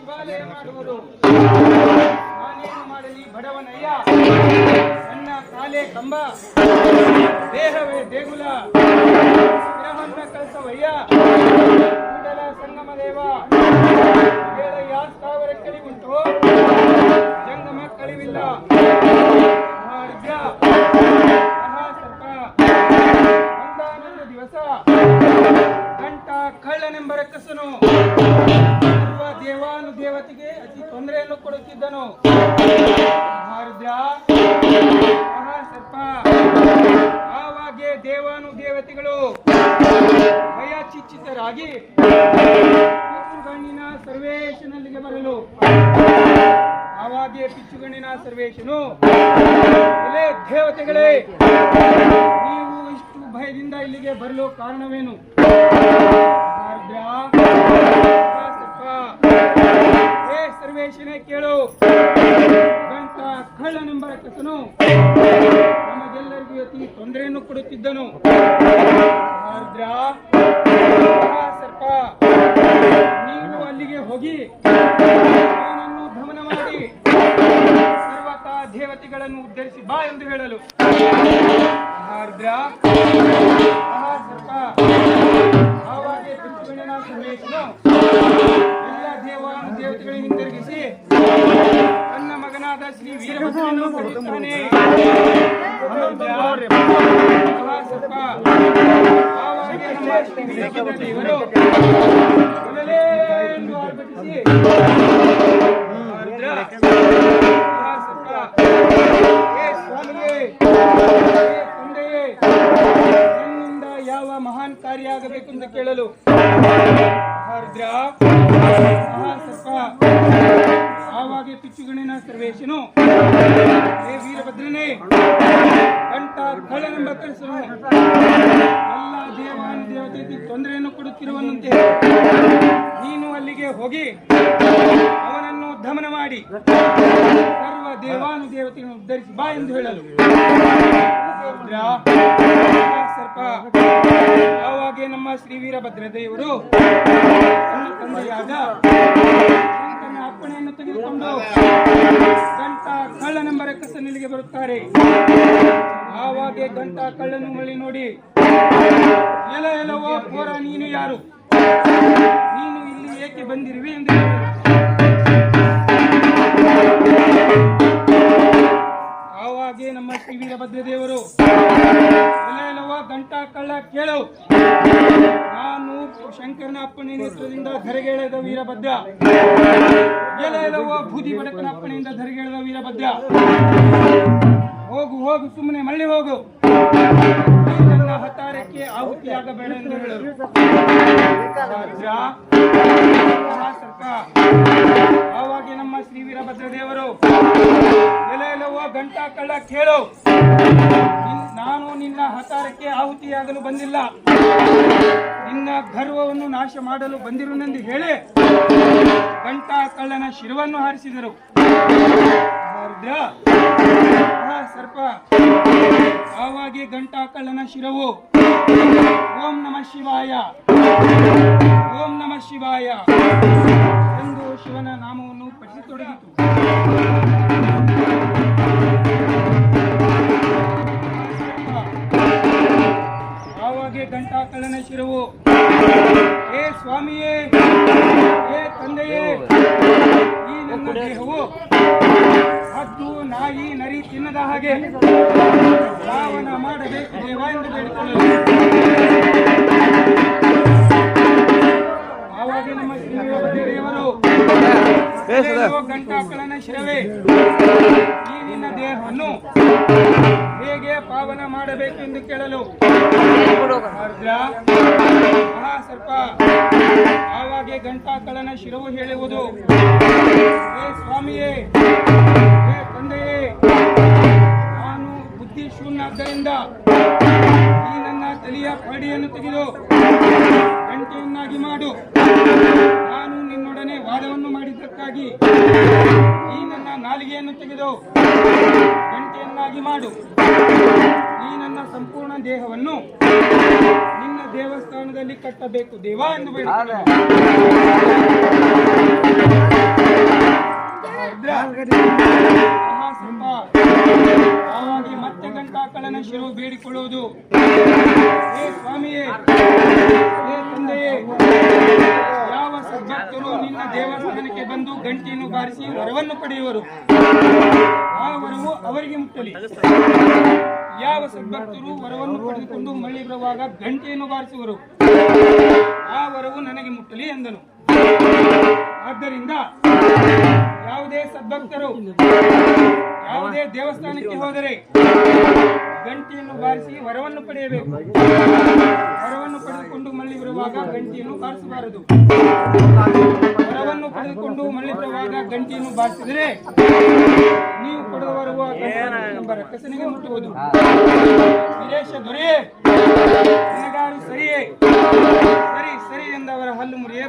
ಶಿವಾಲಯ ಮಾಡುವುದು. ನಾನೇನು ಮಾಡಲಿ ಬಡವನಯ್ಯ? ನನ್ನ ಕಾಲೆ ಕಂಬ ದೇಹವೇ ದೇಗುಲ. ಕಳಿಸವಯ್ಯ ಕೂಡಲ ಸಂಗಮ ದೇವ ಆವಾಗೆ ದೇವಾನು ದೇವತೆಗಳು ಭಯ ಚಿಚ್ಚಿತರಾಗಿ ಸರ್ವೇಶನಲ್ಲಿಗೆ ಬರಲು. ಆವಾಗೆ ಪಿಚ್ಚುಗಣ್ಣಿನ ಸರ್ವೇಶನು ಎಲೆ ದೇವತೆಗಳೇ, ನೀವು ಇಷ್ಟು ಭಯದಿಂದ ಇಲ್ಲಿಗೆ ಬರಲು ಕಾರಣವೇನು? ಸರ್ವೇಶನೇ ಕೇಳು. ಗಂಟ ಕಳ್ಳನೆಂಬ ರಕ್ಕಸನು ನಮಗೆಲ್ಲರಿಗೂ ಅತಿ ತೊಂದರೆಯನ್ನು ಕೊಡುತ್ತಿದ್ದನು. ಸರ್ಪ ನೀನು ಅಲ್ಲಿಗೆ ಹೋಗಿ ಅವನನ್ನು ದಮನ ಮಾಡಿ ಸರ್ವತ ದೇವತೆಗಳನ್ನು ಉದ್ಧರಿಸಿ ಬಾ ಎಂದು ಹೇಳಲು. ಆರ್ದ್ರ, ಮಹಾಸರ್ಪ, ಆವಾಗೆ ಪಿತೃಗಣನ ಸರ್ವೇಶನು. ಮಗನಾದ ಶ್ರೀ ವೀರಭದ್ರನು ಕರೆಯುತ್ತಾನೆ ಆರ್ದ್ರ, ಮಹಾಸರ್ಪ ಆವಾಗೆ ನಮ್ಮ ಶ್ರೀ ವೀರಭದ್ರ ದೇವರು ಮೊದಲೇ ಎಂದು ಆರ್ಭಟಿಸಿ. ಆರ್ದ್ರ, ಮಹಾಸರ್ಪ, ಹೇ ಸ್ವಾಮಿಯೇ, ಹೇ ತಂದೆಯೇ, ನಿನ್ನಿಂದ ಯಾವ ಮಹಾನ್ ಕಾರ್ಯ ಆಗಬೇಕು ಆಗಬೇಕೆಂದು ಕೇಳಲು. ಆರ್ದ್ರ. ಮಹಾಸರ್ಪ. ಆವಾಗೆ ಪಿಚ್ಚುಗಣಿನ ಸರ್ವೇಶನು. ಹೇ ವೀರಭದ್ರನೇ ಕಂಠ ಕಳ್ಳನೆಂಬ ಕಳಿಸಲು ಎಲ್ಲ ದೇವಾನು ದೇವತೆಗೆ ತೊಂದರೆಯನ್ನು ಕೊಡುತ್ತಿರುವನಂತೆ. ನೀನು ಅಲ್ಲಿಗೆ ಹೋಗಿ ಅವನನ್ನು ದಮನ ಮಾಡಿ ಸರ್ವ ದೇವಾನು ದೇವತೆಯನ್ನು ಉದ್ಧರಿಸಿ ಬಾ ಎಂದು ಹೇಳಲು. ಸರ್ಪ ಆವಾಗೆ ನಮ್ಮ ಶ್ರೀ ವೀರಭದ್ರ ದೇವರು ತಂದೆಯಾದ ಶಂಕರನ ಅಪ್ಪಣೆಯನ್ನು ತೆಗೆದುಕೊಂಡು ಗಂಟ ಕಳ್ಳನೆಂಬ ರಕ್ಕಸನಿಗೆ ಬರುತ್ತಾರೆ ಆವಾಗೆ ಗಂಟ ಕಳ್ಳನು ಮಳಿ ನೋಡಿ, ಎಲ ಎಲವೋ ಪೋರ ನೀನು ಯಾರು ನೀನು ಇಲ್ಲಿ ಏಕೆ ಬಂದಿರುವೆ ಎಂದು. ಆವಾಗೆ ನಮ್ಮ ಶ್ರೀ ವೀರಭದ್ರ ಎಲವ ಗಂಟ ಕಳ್ಳ ಕೇಳು. ನಾನು ಶಂಕರನ ಅಪ್ಪಣೆ ನೇತೃತ್ವದಿಂದ ಧರೆಗೆಳೆದ ವೀರಭದ್ರ. ಗೆಳೆಯಲವ ಬೂದಿ ಬಡಕನ ಅಪ್ಪಣೆಯಿಂದ ಧರೆಗೆಳೆದ ವೀರಭದ್ರ. ಹೋಗು ಹೋಗು ಸುಮ್ಮನೆ ಮಳ್ಳಿ ಹೋಗು. ನನ್ನ ಹತಾರಕ್ಕೆ ಆಹುತಿಯಾಗಬೇಡ ಎಂದು ಹೇಳರು. ಅವಾಗೆ ನಮ್ಮ ಶ್ರೀ ವೀರಭದ್ರ ದೇವರು. ಎಲೆ ಎಲ್ಲವೋ ಗಂಟಾ ಕಳ್ಳ ಕೇಳು. ನಿನ್- ನಾನು ಆಹುತಿಯಾಗಲು ಬಂದಿಲ್ಲ. ನಿನ್ನ ಗರ್ವವನ್ನು ನಾಶ ಮಾಡಲು ಬಂದಿರುನೆಂದು ಹೇಳಿ ಗಂಟಾ ಕಳ್ಳನ ಶಿರವನ್ನು ಹಾರಿಸಿದರು. ಸರ್ಪ. ಆವಾಗಿ ಗಂಟಾ ಕಳ್ಳನ ಶಿರವು. ಓಂ ನಮ ಶಿವಾಯ. ಓಂ ನಮ ಶಿವಾಯ. ಹೇ ಸ್ವಾಮಿಯೇ ಹೇ ತಂದೆಯೇ ಈ ನನ್ನ ದೇಹವು ಹದ್ದು ನಾಯಿ ನರಿ ತಿನ್ನದ ಹಾಗೆ ರಾವಣ ಮಾಡಬೇಕು ದೇವ ಎಂದು ಬೇಡಿಕೊಳ್ಳಲು. ಆವಾಗ ನಮ್ಮ ಶ್ರೀ ದೇವರು "ಅಯ್ಯೋ ಗಂಟಾಕಳನ ಶಿರವೇ ಹೇಗೆ ಮಾಡಬೇಕು ಎಂದು ಕೇಳಲು ಸರ್ಪ ಆವಾಗೆ ಗಂಟಾಕಳನ ಶಿರವು ಹೇಳುವುದು. ಹೇ ಸ್ವಾಮಿಯೇ ಹೇ ತಂದೆಯೇ ನಾನು ಬುದ್ಧಿ ಶೂನ್ಯಾದ್ದರಿಂದ ಈ ನನ್ನ ತಲೆಯ ಪಾಡಿಯನ್ನು ತೆಗೆದು ಗಂಟೆಯನ್ನಾಗಿ ಮಾಡು. ನಾನು ನಿನ್ನೊಡನೆ ವಾದವನ್ನು ಮಾಡಿದ್ದಕ್ಕಾಗಿ ಈ ನನ್ನ ನಾಲಿಗೆಯನ್ನು ತೆಗೆದು ವೇದಿಕೆಯನ್ನಾಗಿ ಮಾಡು. ಈ ನನ್ನ ಸಂಪೂರ್ಣ ದೇಹವನ್ನು ನಿನ್ನ ದೇವಸ್ಥಾನದಲ್ಲಿ ಕಟ್ಟಬೇಕು. ದೇವ ಎಂದು ಬೇಡ ಆವಾಗಿ ಮತ್ತೆ ಗಂಟಾಕಳನ ಶಿರು ಬೇಡಿಕೊಳ್ಳುವುದು. ಸ್ವಾಮಿಯೇ ತಂದೆಯೇ ಸದ್ಭಕ್ತರು ನಿನ್ನ ದೇವಸ್ಥಾನಕ್ಕೆ ಬಂದು ಗಂಟೆಯನ್ನು ಬಾರಿಸಿ ವರವನ್ನು ಪಡೆಯುವರು. ಆ ವರವು ಅವರಿಗೆ ಮುಟ್ಟಲಿ. ಯಾವ ಸದ್ಭಕ್ತರು ವರವನ್ನು ಪಡೆದುಕೊಂಡು ಮಳೆ ಬರುವಾಗ ಗಂಟೆಯನ್ನು ಬಾರಿಸುವರು. ಆ ವರವು ನನಗೆ ಮುಟ್ಟಲಿ ಎಂದನು. ಆದ್ದರಿಂದ ಯಾವುದೇ ಸದ್ಭಕ್ತರು ಯಾವುದೇ ದೇವಸ್ಥಾನಕ್ಕೆ ಹೋದರೆ ಗಂಟೆಯನ್ನು ಬಾರಿಸಿ ವರವನ್ನು ಪಡೆಯಬೇಕು. ವರವನ್ನು ಪಡೆದುಕೊಂಡು ಮಳ್ಳಿ ಬರುವಾಗ ಗಂಟೆಯನ್ನು ಬಾರಿಸಬಾರದು. ವರವನ್ನು ಪಡೆದುಕೊಂಡು ಮಳ್ಳಿ ಬರುವಾಗ ಗಂಟೆಯನ್ನು ಬಾರಿಸಿದರೆ ನೀವು ಕೊಡುವ ಬರುವ ಕಸನಿಗೆ ಮುಟ್ಟುವುದು. ವಿದೇಶ ಸರಿಯೇ ಸರಿ ಸರಿ ಎಂದವರ ಹಲ್ಲು ಮುರಿಯೇ